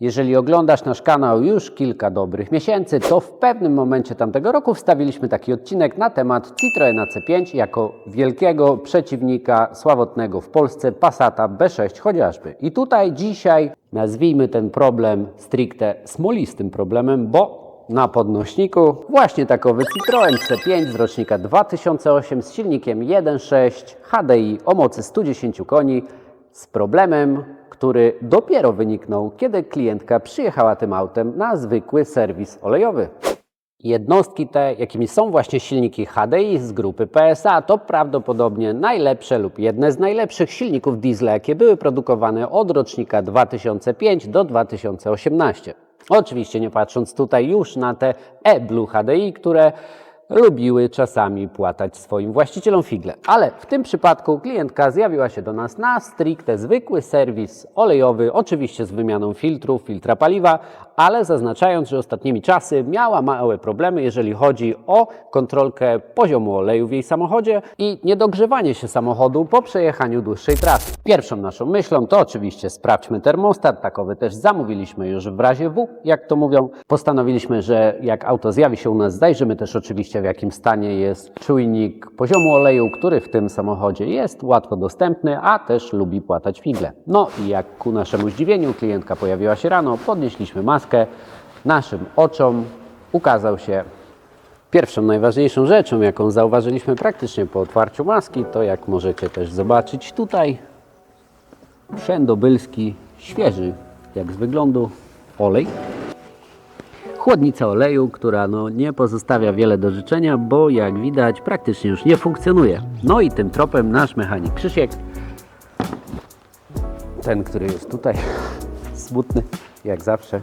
Jeżeli oglądasz nasz kanał już kilka dobrych miesięcy, to w pewnym momencie tamtego roku wstawiliśmy taki odcinek na temat Citroena C5 jako wielkiego przeciwnika sławotnego w Polsce Passata B6 chociażby. I tutaj dzisiaj nazwijmy ten problem stricte smolistym problemem, bo na podnośniku właśnie takowy Citroen C5 z rocznika 2008 z silnikiem 1.6 HDI o mocy 110 koni z problemem, który dopiero wyniknął, kiedy klientka przyjechała tym autem na zwykły serwis olejowy. Jednostki te, jakimi są właśnie silniki HDI z grupy PSA, to prawdopodobnie najlepsze lub jedne z najlepszych silników diesla, jakie były produkowane od rocznika 2005 do 2018. Oczywiście nie patrząc tutaj już na te e-Blue HDI, które lubiły czasami płatać swoim właścicielom figle. Ale w tym przypadku klientka zjawiła się do nas na stricte zwykły serwis olejowy, oczywiście z wymianą filtrów, filtra paliwa, ale zaznaczając, że ostatnimi czasy miała małe problemy, jeżeli chodzi o kontrolkę poziomu oleju w jej samochodzie i niedogrzewanie się samochodu po przejechaniu dłuższej trasy. Pierwszą naszą myślą to oczywiście sprawdźmy termostat, takowy też zamówiliśmy już w razie W, jak to mówią. Postanowiliśmy, że jak auto zjawi się u nas, zajrzymy też oczywiście w jakim stanie jest czujnik poziomu oleju, który w tym samochodzie jest łatwo dostępny, a też lubi płatać figle. No i jak ku naszemu zdziwieniu klientka pojawiła się rano, podnieśliśmy maskę, naszym oczom ukazał się Pierwszą najważniejszą rzeczą, jaką zauważyliśmy praktycznie po otwarciu maski, to jak możecie też zobaczyć tutaj, wszędobylski, świeży jak z wyglądu olej. Chłodnica oleju, która no, nie pozostawia wiele do życzenia, bo jak widać praktycznie już nie funkcjonuje. No i tym tropem nasz mechanik Krzysiek, ten, który jest tutaj, smutny jak zawsze,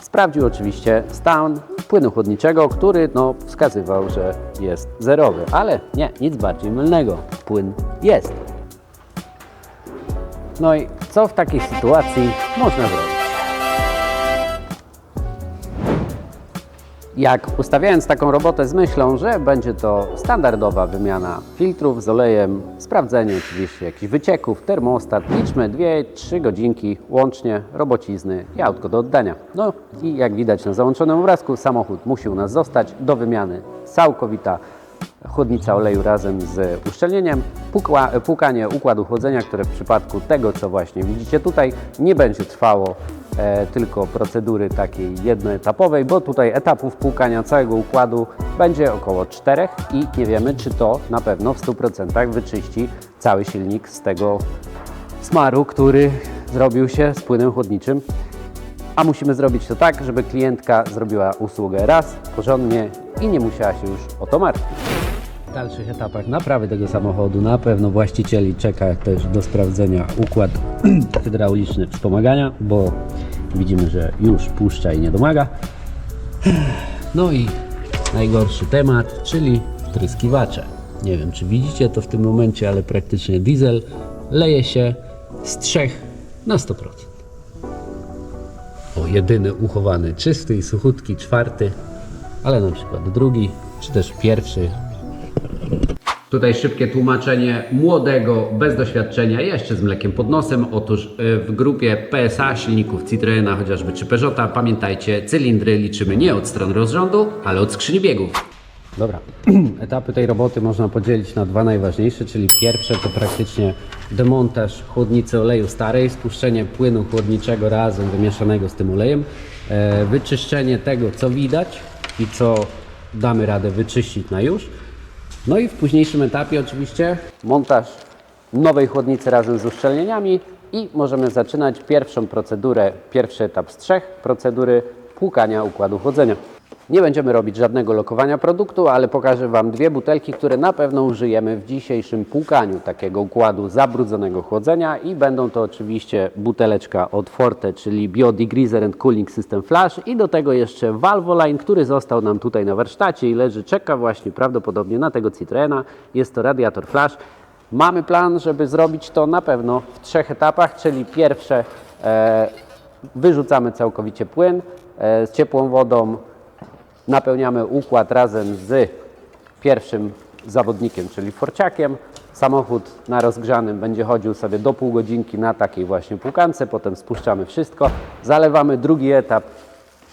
Sprawdził oczywiście stan płynu chłodniczego, który no, wskazywał, że jest zerowy, ale nie, nic bardziej mylnego. Płyn jest. No i co w takiej sytuacji można zrobić? Jak ustawiając taką robotę z myślą, że będzie to standardowa wymiana filtrów z olejem, sprawdzenie oczywiście jakichś wycieków, termostat, liczmy 2-3 godzinki łącznie robocizny. I autko do oddania. No i jak widać na załączonym obrazku, samochód musi u nas zostać do wymiany. Całkowita chłodnica oleju razem z uszczelnieniem, pukła, płukanie układu chłodzenia, które w przypadku tego, co właśnie widzicie tutaj, nie będzie trwało tylko procedury takiej jednoetapowej, bo tutaj etapów płukania całego układu będzie około czterech i nie wiemy, czy to na pewno w 100% wyczyści cały silnik z tego smaru, który zrobił się z płynem chłodniczym. A musimy zrobić to tak, żeby klientka zrobiła usługę raz, porządnie i nie musiała się już o to martwić. W dalszych etapach naprawy tego samochodu na pewno właścicieli czeka też do sprawdzenia układ hydrauliczny wspomagania, bo widzimy, że już puszcza i nie domaga. No i najgorszy temat, czyli wtryskiwacze. Nie wiem, czy widzicie to w tym momencie, ale praktycznie diesel leje się z 3 na 100%. O, jedyny uchowany, czysty i suchutki, czwarty, ale na przykład drugi, czy też pierwszy. Tutaj szybkie tłumaczenie młodego, bez doświadczenia, jeszcze z mlekiem pod nosem. Otóż y, w grupie PSA silników Citroena chociażby czy Peugeota, pamiętajcie, cylindry liczymy nie od stron rozrządu, ale od skrzyni biegów. Dobra, etapy tej roboty można podzielić na dwa najważniejsze, czyli pierwsze to praktycznie demontaż chłodnicy oleju starej, spuszczenie płynu chłodniczego razem wymieszanego z tym olejem, e, wyczyszczenie tego, co widać i co damy radę wyczyścić na już. No i w późniejszym etapie oczywiście montaż nowej chłodnicy razem z uszczelnieniami i możemy zaczynać pierwszą procedurę, pierwszy etap z trzech, procedury płukania układu chłodzenia. Nie będziemy robić żadnego lokowania produktu, ale pokażę Wam dwie butelki, które na pewno użyjemy w dzisiejszym płukaniu takiego układu zabrudzonego chłodzenia i będą to oczywiście buteleczka od Forte, czyli Biodegreaser and Cooling System Flash i do tego jeszcze Valvoline, który został nam tutaj na warsztacie i leży, czeka właśnie prawdopodobnie na tego Citroena. Jest to radiator Flash. Mamy plan, żeby zrobić to na pewno w trzech etapach, czyli pierwsze e, wyrzucamy całkowicie płyn e, z ciepłą wodą, napełniamy układ razem z pierwszym zawodnikiem, czyli forciakiem. Samochód na rozgrzanym będzie chodził sobie do pół godzinki na takiej właśnie płukance, potem spuszczamy wszystko, zalewamy drugi etap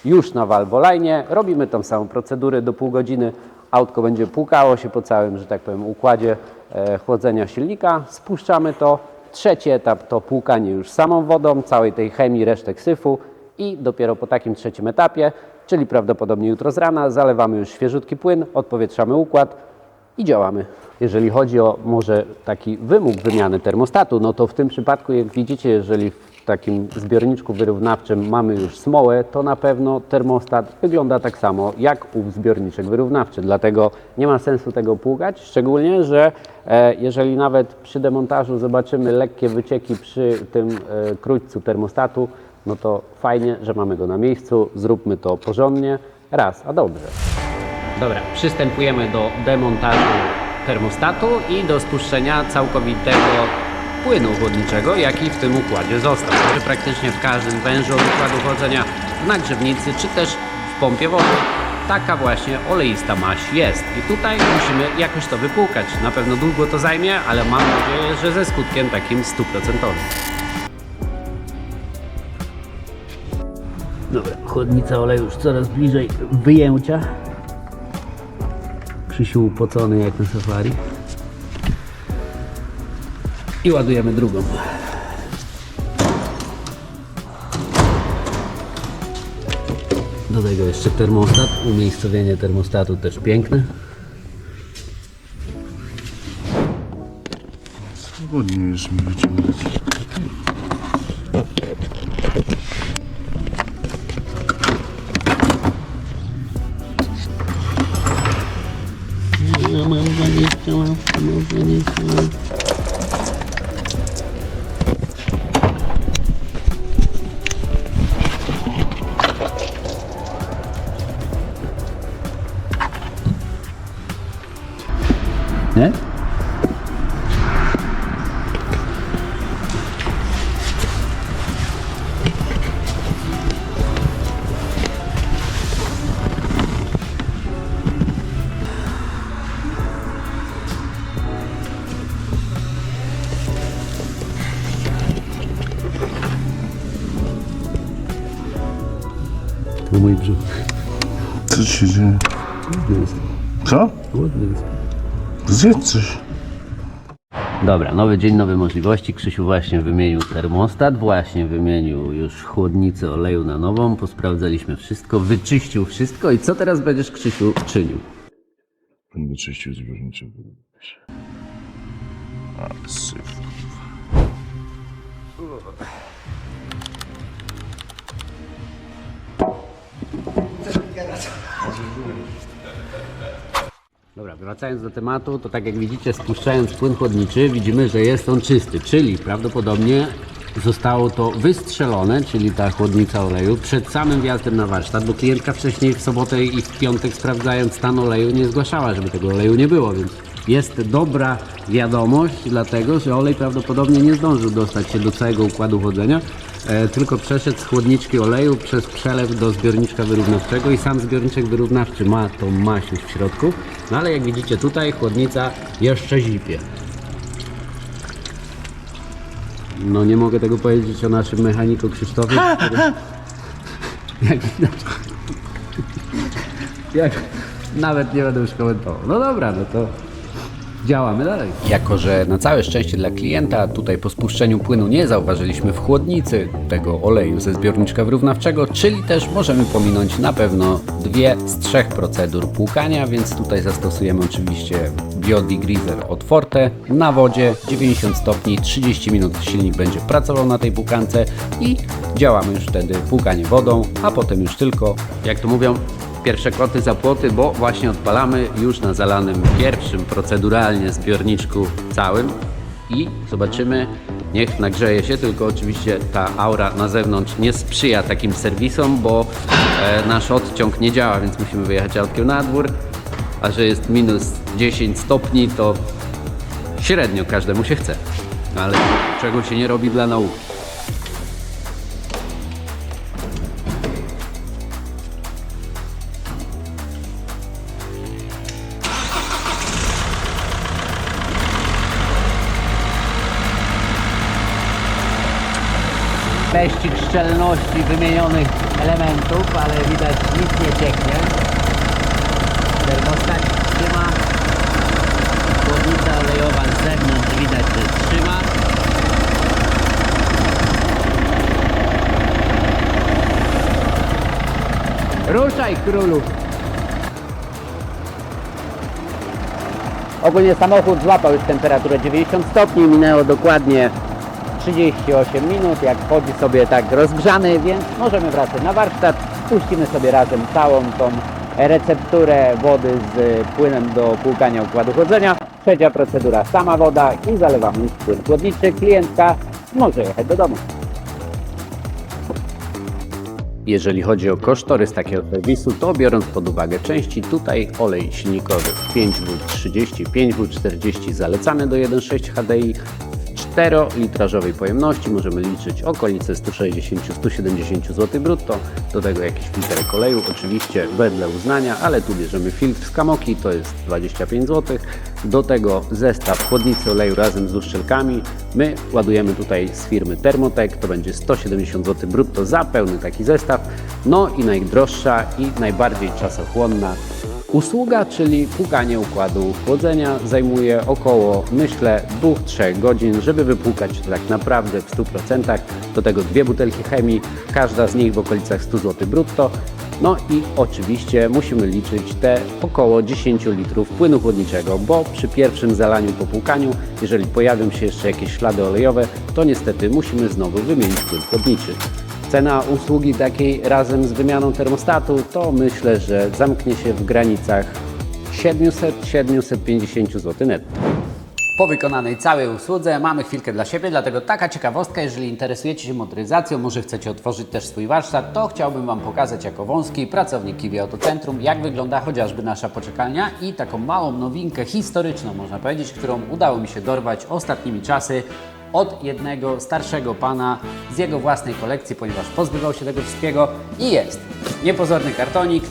już na walwolajnie, robimy tą samą procedurę do pół godziny, autko będzie płukało się po całym, że tak powiem, układzie e, chłodzenia silnika, spuszczamy to, trzeci etap to płukanie już samą wodą, całej tej chemii, resztek syfu i dopiero po takim trzecim etapie, czyli prawdopodobnie jutro z rana, zalewamy już świeżutki płyn, odpowietrzamy układ, i działamy. Jeżeli chodzi o może taki wymóg wymiany termostatu, no to w tym przypadku, jak widzicie, jeżeli w takim zbiorniczku wyrównawczym mamy już smołę, to na pewno termostat wygląda tak samo jak ów zbiorniczek wyrównawczy. Dlatego nie ma sensu tego płukać, szczególnie, że e, jeżeli nawet przy demontażu zobaczymy lekkie wycieki przy tym e, krójcu termostatu, no to fajnie, że mamy go na miejscu, zróbmy to porządnie, raz, a dobrze. Dobra, przystępujemy do demontażu termostatu i do spuszczenia całkowitego płynu chłodniczego, jaki w tym układzie został. Także praktycznie w każdym wężu układu chłodzenia, w nagrzewnicy czy też w pompie wody taka właśnie oleista maść jest. I tutaj musimy jakoś to wypłukać. Na pewno długo to zajmie, ale mam nadzieję, że ze skutkiem takim stuprocentowym. Chłodnica oleju już coraz bliżej wyjęcia. Krzysiu upocony jak na safari. I ładujemy drugą. Do tego jeszcze termostat. Umiejscowienie termostatu też piękne. Swobodnie już mi wyciągać. To mój brzuch. Co ci się dzieje? Głodny jest. Co? Głodny jest. Zjedz coś. Dobra, nowy dzień, nowe możliwości. Krzysiu właśnie wymienił termostat, właśnie wymienił już chłodnicę oleju na nową, posprawdzaliśmy wszystko, wyczyścił wszystko i co teraz będziesz Krzysiu czynił? Będę czyścił zbiorniczy. A, syf. Dobra, wracając do tematu, to tak jak widzicie, spuszczając płyn chłodniczy, widzimy, że jest on czysty, czyli prawdopodobnie zostało to wystrzelone, czyli ta chłodnica oleju, przed samym wjazdem na warsztat, bo klientka wcześniej w sobotę i w piątek sprawdzając stan oleju nie zgłaszała, żeby tego oleju nie było, więc jest dobra wiadomość, dlatego że olej prawdopodobnie nie zdążył dostać się do całego układu chłodzenia, e, tylko przeszedł z chłodniczki oleju przez przelew do zbiorniczka wyrównawczego i sam zbiorniczek wyrównawczy ma tą maść już w środku, no ale jak widzicie tutaj chłodnica jeszcze zipie. No nie mogę tego powiedzieć o naszym mechaniku Krzysztofie. który- Jak widać. Jak... Nawet nie będę już komentował. No dobra, no to działamy dalej. Jako, że na całe szczęście dla klienta tutaj po spuszczeniu płynu nie zauważyliśmy w chłodnicy tego oleju ze zbiorniczka wyrównawczego, czyli też możemy pominąć na pewno dwie z trzech procedur płukania, więc tutaj zastosujemy oczywiście biodegreaser od Forte na wodzie 90 stopni, 30 minut silnik będzie pracował na tej płukance i działamy już wtedy płukanie wodą, a potem już tylko, jak to mówią, pierwsze koty za płoty, bo właśnie odpalamy już na zalanym pierwszym proceduralnie zbiorniczku całym. I zobaczymy, niech nagrzeje się, tylko oczywiście ta aura na zewnątrz nie sprzyja takim serwisom, bo e, nasz odciąg nie działa, więc musimy wyjechać autkiem na dwór, a że jest minus 10 stopni, to średnio każdemu się chce, ale czego się nie robi dla nauki. Teścik szczelności wymienionych elementów, ale widać nic nie cieknie. Termostat trzyma. Chłodnica olejowa z zewnątrz widać, że trzyma. Ruszaj królu! Ogólnie samochód złapał już temperaturę 90 stopni, minęło dokładnie 38 minut, jak chodzi sobie tak rozgrzany, więc możemy wracać na warsztat. Puścimy sobie razem całą tą recepturę wody z płynem do płukania układu chłodzenia. Trzecia procedura, sama woda i zalewamy płyn chłodniczy. Klientka może jechać do domu. Jeżeli chodzi o kosztorys takiego serwisu, to biorąc pod uwagę części, tutaj olej silnikowy 5W30, 5W40 zalecany do 1.6 HDI 4-litrażowej pojemności. Możemy liczyć okolice 160-170 zł brutto, do tego jakiś filtr oleju, oczywiście wedle uznania, ale tu bierzemy filtr z Kamoki, to jest 25 zł, do tego zestaw chłodnicy oleju razem z uszczelkami, my ładujemy tutaj z firmy Thermotech, to będzie 170 zł brutto za pełny taki zestaw, no i najdroższa i najbardziej czasochłonna Usługa, czyli płukanie układu chłodzenia, zajmuje około, myślę, 2-3 godzin, żeby wypłukać to tak naprawdę w 100%. Do tego dwie butelki chemii, każda z nich w okolicach 100 zł brutto. No i oczywiście musimy liczyć te około 10 litrów płynu chłodniczego, bo przy pierwszym zalaniu po płukaniu, jeżeli pojawią się jeszcze jakieś ślady olejowe, to niestety musimy znowu wymienić płyn chłodniczy. Cena usługi takiej razem z wymianą termostatu to myślę, że zamknie się w granicach 700-750 zł netto. Po wykonanej całej usłudze mamy chwilkę dla siebie, dlatego taka ciekawostka, jeżeli interesujecie się motoryzacją, może chcecie otworzyć też swój warsztat, to chciałbym Wam pokazać jako wąski pracownik Kiwi Autocentrum, jak wygląda chociażby nasza poczekalnia i taką małą nowinkę historyczną, można powiedzieć, którą udało mi się dorwać ostatnimi czasy od jednego starszego pana z jego własnej kolekcji, ponieważ pozbywał się tego wszystkiego i jest niepozorny kartonik,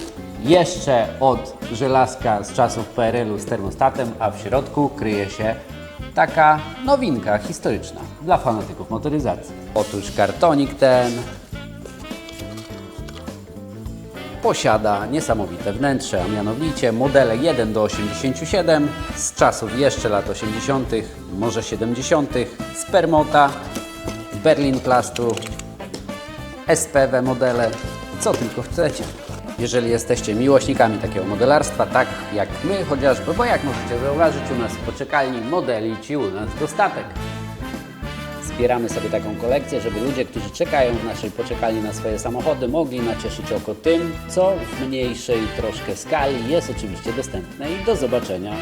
jeszcze od żelazka z czasów PRL-u z termostatem, a w środku kryje się taka nowinka historyczna dla fanatyków motoryzacji. Otóż kartonik ten posiada niesamowite wnętrze, a mianowicie modele 1 do 87 z czasów jeszcze lat 80., może 70., z Permota, Berlin Plastu, SPW modele, co tylko chcecie. Jeżeli jesteście miłośnikami takiego modelarstwa, tak jak my chociażby, bo jak możecie zauważyć u nas w poczekalni modeli ci u nas dostatek. Zbieramy sobie taką kolekcję, żeby ludzie, którzy czekają w naszej poczekalni na swoje samochody, mogli nacieszyć oko tym, co w mniejszej troszkę skali jest oczywiście dostępne i do zobaczenia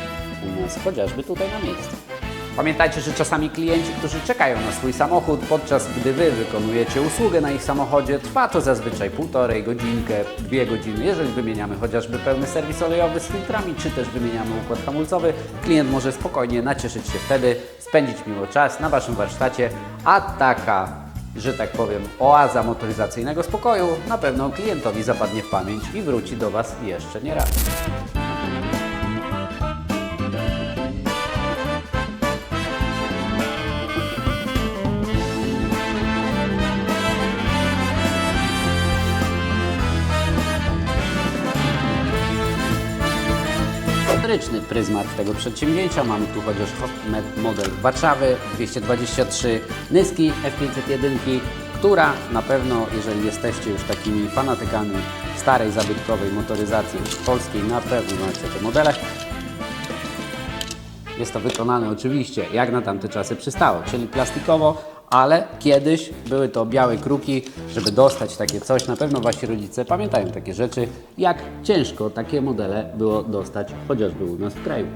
u nas chociażby tutaj na miejscu. Pamiętajcie, że czasami klienci, którzy czekają na swój samochód, podczas gdy Wy wykonujecie usługę na ich samochodzie, trwa to zazwyczaj półtorej godzinkę, dwie godziny. Jeżeli wymieniamy chociażby pełny serwis olejowy z filtrami, czy też wymieniamy układ hamulcowy, klient może spokojnie nacieszyć się wtedy, spędzić miło czas na Waszym warsztacie, a taka że tak powiem, oaza motoryzacyjnego spokoju na pewno klientowi zapadnie w pamięć i wróci do Was jeszcze nie raz. Historyczny pryzmat tego przedsięwzięcia. Mamy tu chociaż model Warszawy 223 Nyski F501, która na pewno, jeżeli jesteście już takimi fanatykami starej, zabytkowej motoryzacji polskiej, na pewno macie te modele. Jest to wykonane oczywiście jak na tamte czasy przystało, czyli plastikowo, ale kiedyś były to białe kruki, żeby dostać takie coś. Na pewno wasi rodzice pamiętają takie rzeczy, jak ciężko takie modele było dostać chociażby u nas w kraju.